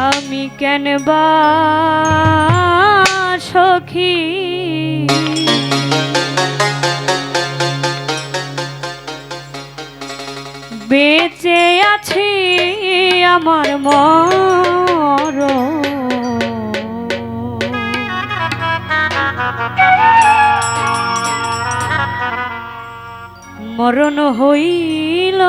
আমি কেন বা সখী? বেঁচে আছি আমার মর মরণ হইল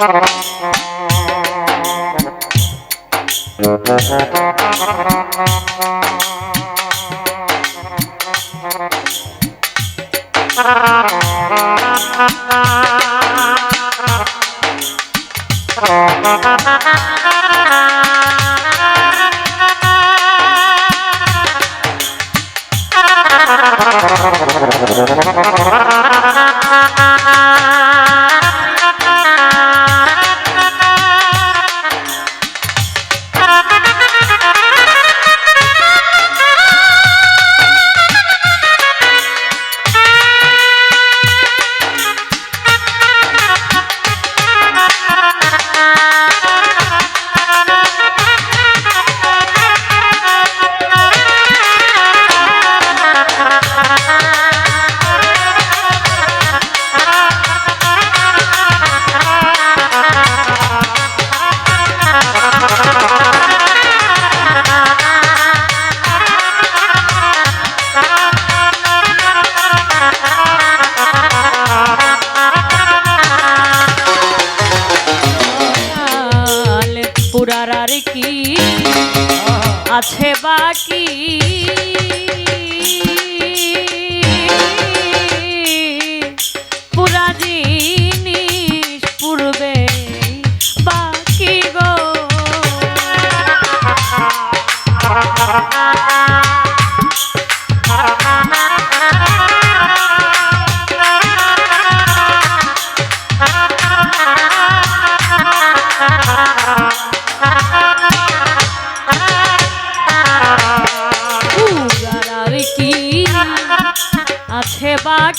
কাল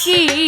Yoshi.